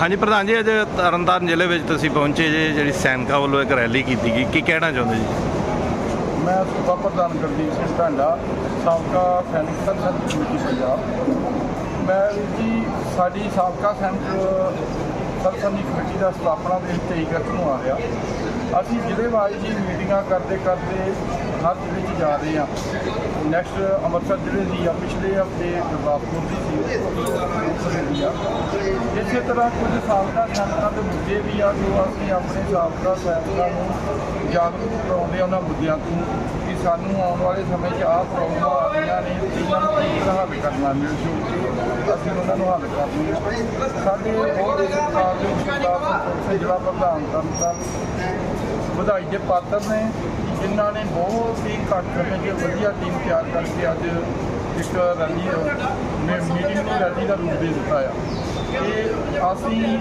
ਹਾਂਜੀ ਪ੍ਰਧਾਨ ਜੀ, ਅੱਜ ਤਰਨਤਾਰਨ ਜ਼ਿਲ੍ਹੇ ਵਿੱਚ ਤੁਸੀਂ ਪਹੁੰਚੇ ਜੇ, ਜਿਹੜੀ ਸੈਨਿਕਾਂ ਵੱਲੋਂ ਇੱਕ ਰੈਲੀ ਕੀਤੀ ਗਈ, ਕੀ ਕਹਿਣਾ ਚਾਹੁੰਦੇ ਜੀ? ਮੈਂ ਸੂਬਾ ਪ੍ਰਧਾਨ ਗੁਰਦੀਪ ਸਿੰਘ ਢਾਂਡਾ, ਸਾਬਕਾ ਸੈਨਿਕ ਸੰਸਦ ਕਮੇਟੀ ਪੰਜਾਬ। ਮੈਂ ਜੀ, ਸਾਡੀ ਸਾਬਕਾ ਸੈਨਿਕ ਸਰਸੰਦੀ ਕਮੇਟੀ ਦਾ ਸਥਾਪਨਾ ਦੇ 23 ਅਗਸਤ ਨੂੰ ਆ ਰਿਹਾ। ਅਸੀਂ ਜ਼ਿਲ੍ਹੇ ਵਾਈਜ਼ ਜੀ ਮੀਟਿੰਗਾਂ ਕਰਦੇ ਕਰਦੇ ਹਰ ਜ਼ਿਲ੍ਹੇ 'ਚ ਜਾ ਰਹੇ ਹਾਂ। ਨੈਕਸਟ ਅੰਮ੍ਰਿਤਸਰ ਜ਼ਿਲ੍ਹੇ ਦੀ ਆ, ਪਿਛਲੇ ਹਫ਼ਤੇ ਗੁਰਦਾਸਪੁਰ ਦੀ ਸੀ। ਕਪੂਰਥਲੇ ਆ ਇਸੇ ਤਰ੍ਹਾਂ ਕੁਝ ਸਾਬਕਾ ਸੈਨਿਕਾਂ ਦੇ ਮੁੱਦੇ ਵੀ ਆ, ਜੋ ਅਸੀਂ ਆਪਣੇ ਸਾਬਕਾ ਸੈਨਿਕਾਂ ਨੂੰ ਜਾਗਰੂਕ ਕਰਾਉਂਦੇ ਆ, ਉਹਨਾਂ ਮੁੱਦਿਆਂ ਤੋਂ ਕਿ ਸਾਨੂੰ ਆਉਣ ਵਾਲੇ ਸਮੇਂ 'ਚ ਆਹ ਪ੍ਰੋਬਲਮਾਂ ਆ ਰਹੀਆਂ ਨੇ ਇਹਨਾਂ ਨੂੰ ਕਿਸ ਤਰ੍ਹਾਂ ਹੱਲ ਕਰਨਾ ਮਿਲ ਜੂ, ਅਸੀਂ ਉਹਨਾਂ ਨੂੰ ਹੱਲ ਕਰਨੀ ਆ ਸਾਡੇ ਬਹੁਤ ਸਰਕਾਰ ਦੇ ਸਰਦਾਰ ਸੰਤੋਖ ਜ਼ਿਲ੍ਹਾ ਪ੍ਰਧਾਨ ਤਰਨਤਾਰਨ ਵਧਾਈ ਦੇ ਪਾਤਰ ਨੇ, ਜਿਨ੍ਹਾਂ ਨੇ ਬਹੁਤ ਹੀ ਘੱਟ ਸਮੇਂ 'ਚ ਵਧੀਆ ਟੀਮ ਤਿਆਰ ਕਰਕੇ ਅੱਜ ਇੱਕ ਰੈਲੀ ਮੀਟਿੰਗ ਨੂੰ ਰੈਲੀ ਦਾ ਰੂਪ ਦੇ ਦਿੱਤਾ ਆ। ਤੇ ਅਸੀਂ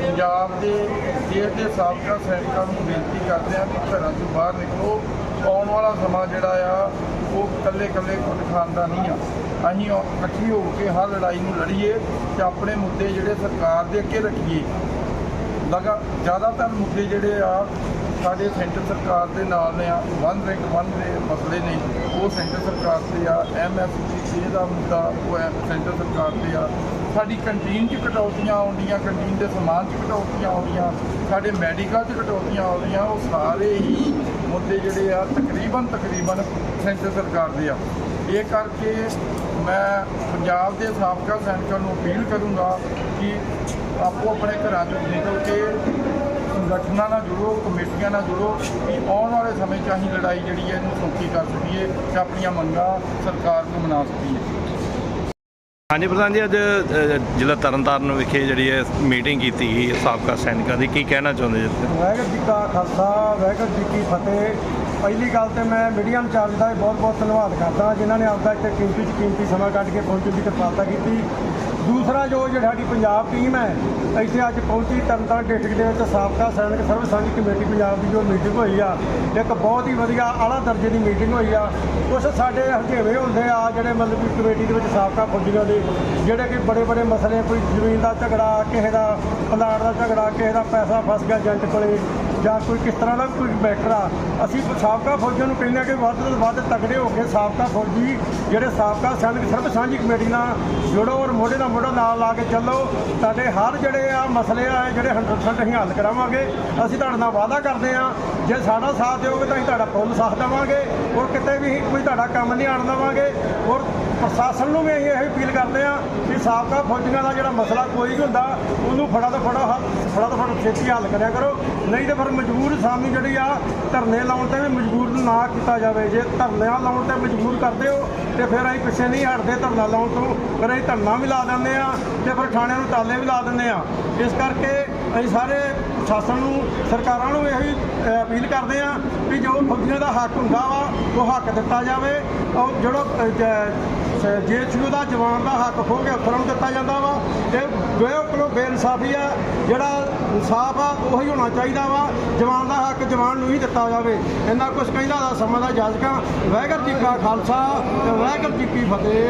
ਪੰਜਾਬ ਦੇ ਜੇਲ੍ਹ ਦੇ ਸਾਬਕਾ ਸੈਨਿਕਾਂ ਨੂੰ ਬੇਨਤੀ ਕਰਦੇ ਹਾਂ ਕਿ ਘਰਾਂ ਤੋਂ ਬਾਹਰ ਨਿਕਲੋ। ਆਉਣ ਵਾਲਾ ਸਮਾਂ ਜਿਹੜਾ ਆ, ਉਹ ਇਕੱਲੇ ਇਕੱਲੇ ਖੁਦ ਖਾਨ ਦਾ ਨਹੀਂ ਆ। ਅਸੀਂ ਇਕੱਠੀ ਹੋ ਕੇ ਹਰ ਲੜਾਈ ਨੂੰ ਲੜੀਏ ਤੇ ਆਪਣੇ ਮੁੱਦੇ ਜਿਹੜੇ ਸਰਕਾਰ ਦੇ ਅੱਗੇ ਰੱਖੀਏ। ਲਗਾ, ਜ਼ਿਆਦਾਤਰ ਮੁੱਦੇ ਜਿਹੜੇ ਆ ਸਾਡੇ ਸੈਂਟਰ ਸਰਕਾਰ ਦੇ ਨਾਲ ਨੇ ਆ ਵਨ ਰੈਂਕ ਵਨ ਦੇ ਮਸਲੇ ਨੇ। ਉਹ ਸੈਂਟਰ ਸਰਕਾਰ ਤੇ ਆ ਐਮਐਸਪੀ ਦਾ ਮੁੱਦਾ ਉਹ ਹੈ ਸੈਂਟਰ ਸਰਕਾਰ ਤੇ ਆ। ਸਾਡੀ ਕੰਟੀਨ 'ਚ ਕਟੌਤੀਆਂ ਆਉਂਦੀਆਂ ਕੰਟੀਨ ਦੇ ਸਮਾਨ 'ਚ ਕਟੌਤੀਆਂ ਆਉਂਦੀਆਂ, ਸਾਡੇ ਮੈਡੀਕਲ 'ਚ ਕਟੌਤੀਆਂ ਆਉਂਦੀਆਂ, ਉਹ ਸਾਰੇ ਹੀ ਮੁੱਦੇ ਜਿਹੜੇ ਆ ਤਕਰੀਬਨ ਤਕਰੀਬਨ ਸੈਂਟਰ ਸਰਕਾਰ ਦੇ ਆ। ਇਹ ਕਰਕੇ ਮੈਂ ਪੰਜਾਬ ਦੇ ਸਾਬਕਾ ਸੈਨਿਕਾਂ ਨੂੰ ਅਪੀਲ ਕਰੂੰਗਾ ਕਿ ਆਪੋ ਆਪਣੇ ਘਰਾਂ ਤੋਂ ਨਿਕਲ ਕੇ ਸੰਗਠਨਾਂ ਨਾਲ ਜੁੜੋ ਕਮੇਟੀਆਂ ਨਾਲ ਜੁੜੋ ਕਿ ਆਉਣ ਵਾਲੇ ਸਮੇਂ 'ਚ ਅਸੀਂ ਲੜਾਈ ਜਿਹੜੀ ਹੈ ਇਹਨੂੰ ਸੌਖੀ ਕਰ ਸਕੀਏ ਤੇ ਆਪਣੀਆਂ ਮੰਗਾਂ ਸਰਕਾਰ ਨੂੰ ਮਨਾ ਸਕੀਏ। ਹਾਂਜੀ ਪ੍ਰਧਾਨ ਜੀ ਅੱਜ ਅ, ਜ਼ਿਲ੍ਹਾ ਤਰਨਤਾਰਨ ਵਿਖੇ ਜਿਹੜੀ ਹੈ ਮੀਟਿੰਗ ਕੀਤੀ ਗਈ ਹੈ ਸਾਬਕਾ ਸੈਨਿਕਾਂ ਦੀ। ਕੀ ਕਹਿਣਾ ਚਾਹੁੰਦੇ ਜੀ ਵਾਹਿਗੁਰੂ ਜੀ ਕਾ ਖਾਲਸਾ ਵਾਹਿਗੁਰੂ ਜੀ ਕੀ ਫਤਿਹ। ਪਹਿਲੀ ਗੱਲ ਤੇ ਮੈਂ ਮੀਡੀਆ ਇੰਚਾਰਜ ਦਾ ਬਹੁਤ ਬਹੁਤ ਧੰਨਵਾਦ ਕਰਦਾ, ਜਿਨ੍ਹਾਂ ਨੇ ਆਪਦਾ ਇੱਥੇ ਕੀਮਤੀ ਚ ਕੀਮਤੀ ਸਮਾਂ ਕੱਢ ਕੇ ਪਹੁੰਚਣ ਦੀ ਕਿਰਪਾਲਤਾ ਕੀਤੀ। ਦੂਸਰਾ ਜੋ ਜਿਹੜੀ ਸਾਡੀ ਪੰਜਾਬ ਟੀਮ ਹੈ, ਇੱਥੇ ਅੱਜ ਪਹੁੰਚੀ ਤਰਨਤਾਰਨ ਡਿਸਟ੍ਰਿਕਟ ਦੇ ਵਿੱਚ ਸਾਬਕਾ ਸੈਨਿਕ ਸਰਵ ਸਾਂਝੀ ਕਮੇਟੀ ਪੰਜਾਬ ਦੀ ਜੋ ਮੀਟਿੰਗ ਹੋਈ ਆ, ਇੱਕ ਬਹੁਤ ਹੀ ਵਧੀਆ ਆਲਾ ਦਰਜੇ ਦੀ ਮੀਟਿੰਗ ਹੋਈ ਆ। ਕੁਝ ਸਾਡੇ ਹਰਜੇਵੇਂ ਹੁੰਦੇ ਆ, ਜਿਹੜੇ ਮਤਲਬ ਕਿ ਕਮੇਟੀ ਦੇ ਵਿੱਚ ਸਾਬਕਾ ਫੌਜੀਆਂ ਦੇ, ਜਿਹੜੇ ਕਿ ਬੜੇ ਬੜੇ ਮਸਲੇ, ਕੋਈ ਜ਼ਮੀਨ ਦਾ ਝਗੜਾ, ਕਿਸੇ ਦਾ ਪਲਾਟ ਦਾ ਝਗੜਾ, ਕਿਸੇ ਦਾ ਪੈਸਾ ਫਸ ਗਿਆ ਏਜੰਟ ਕੋਲੇ ਜਾਂ ਕੋਈ ਕਿਸ ਤਰ੍ਹਾਂ ਦਾ ਕੋਈ ਮੈਟਰ ਆ, ਅਸੀਂ ਸਾਬਕਾ ਫੌਜੀਆਂ ਨੂੰ ਕਹਿੰਦੇ ਆ ਕਿ ਵੱਧ ਤੋਂ ਵੱਧ ਤਕੜੇ ਹੋ ਕੇ ਸਾਬਕਾ ਫੌਜੀ ਜਿਹੜੇ ਸਾਬਕਾ ਸੈਨਿਕ ਸਰਬ ਸਾਂਝੀ ਕਮੇਟੀ ਨਾਲ ਜੁੜੋ ਔਰ ਮੋਢੇ ਨਾਲ ਮੋਢਾ ਨਾਲ ਲਾ ਕੇ ਚੱਲੋ। ਤੁਹਾਡੇ ਹਰ ਜਿਹੜੇ ਆ ਮਸਲੇ ਆ, ਜਿਹੜੇ 100% ਅਸੀਂ ਹੱਲ ਕਰਾਵਾਂਗੇ। ਅਸੀਂ ਤੁਹਾਡੇ ਨਾਲ ਵਾਅਦਾ ਕਰਦੇ ਆ, ਜੇ ਸਾਡਾ ਸਾਥ ਦਿਓਗੇ ਤਾਂ ਅਸੀਂ ਤੁਹਾਡਾ ਫੁੱਲ ਸਾਥ ਦੇਵਾਂਗੇ ਔਰ ਕਿਤੇ ਵੀ ਕੋਈ ਤੁਹਾਡਾ ਕੰਮ ਨਹੀਂ ਆਣ ਦੇਵਾਂਗੇ। ਔਰ ਪ੍ਰਸ਼ਾਸਨ ਨੂੰ ਵੀ ਅਸੀਂ ਇਹ ਅਪੀਲ ਕਰਦੇ ਆ ਕਿ ਸਾਬਕਾ ਫੌਜੀਆਂ ਦਾ ਜਿਹੜਾ ਮਸਲਾ ਕੋਈ ਵੀ ਹੁੰਦਾ, ਉਹਨੂੰ ਫੜਾ ਤੋਂ ਫੜਾ ਹੱਲ ਫੜਾ ਤੋਂ ਫੜਾ, ਛੇਤੀ ਹੱਲ ਕਰਿਆ ਕਰੋ। ਨਹੀਂ ਤੇ ਫਿਰ ਮਜਬੂਰ ਸਾਨੂੰ ਜਿਹੜੀ ਆ ਧਰਨੇ ਲਾਉਣ ਤੇ ਵੀ ਮਜਬੂਰ ਨਾ ਕੀਤਾ ਜਾਵੇ। ਜੇ ਧਰਨਿਆਂ ਲਾਉਣ ਤੇ ਮਜਬੂਰ ਕਰਦੇ ਹੋ, ਤੇ ਫਿਰ ਅਸੀਂ ਪਿੱਛੇ ਨਹੀਂ ਹਟਦੇ ਧਰਨਾ ਲਾਉਣ ਤੋਂ। ਫਿਰ ਅਸੀਂ ਧਰਨਾ ਵੀ ਲਾ ਦਿੰਦੇ ਆ ਤੇ ਫਿਰ ਥਾਣਿਆਂ ਨੂੰ ਤਾਲੇ ਵੀ ਲਾ ਦਿੰਦੇ ਆ ਇਸ ਕਰਕੇ ਅਸੀਂ ਸਾਰੇ ਪ੍ਰਸ਼ਾਸਨ ਨੂੰ, ਸਰਕਾਰਾਂ ਨੂੰ ਇਹੀ ਅਪੀਲ ਕਰਦੇ ਆ ਵੀ ਜੋ ਫੌਜੀਆਂ ਦਾ ਹੱਕ ਹੁੰਦਾ ਵਾ, ਉਹ ਹੱਕ ਦਿੱਤਾ ਜਾਵੇ। ਔਰ ਜਿਹੜਾ ਅ, ਜ- ਦਾ ਜਵਾਨ ਦਾ ਹੱਕ ਖੋ ਕੇ ਅਫਸਰਾਂ ਨੂੰ ਦਿੱਤਾ ਜਾਂਦਾ ਵਾ। ਇਹ ਬਿਲਕੁਲ ਬੇਇਨਸਾਫੀ ਆ ਜਿਹੜਾ ਇਨਸਾਫ ਆ ਉਹੀ ਹੋਣਾ ਚਾਹੀਦਾ ਵਾ। ਜਵਾਨ ਦਾ ਹੱਕ ਜਵਾਨ ਨੂੰ ਹੀ ਦਿੱਤਾ ਜਾਵੇ। ਇੰਨਾ ਕੁਝ ਕਹਿੰਦਾ ਦਾ ਸਮਾਂ ਦਾ ਜਾਜਕਾਂ ਵਾਹਿਗੁਰੂ ਜੀ ਕਾ ਖਾਲਸਾ ਤੇ ਵਾਹਿਗੁਰੂ ਜੀ ਕੀ ਫਤਿਹ।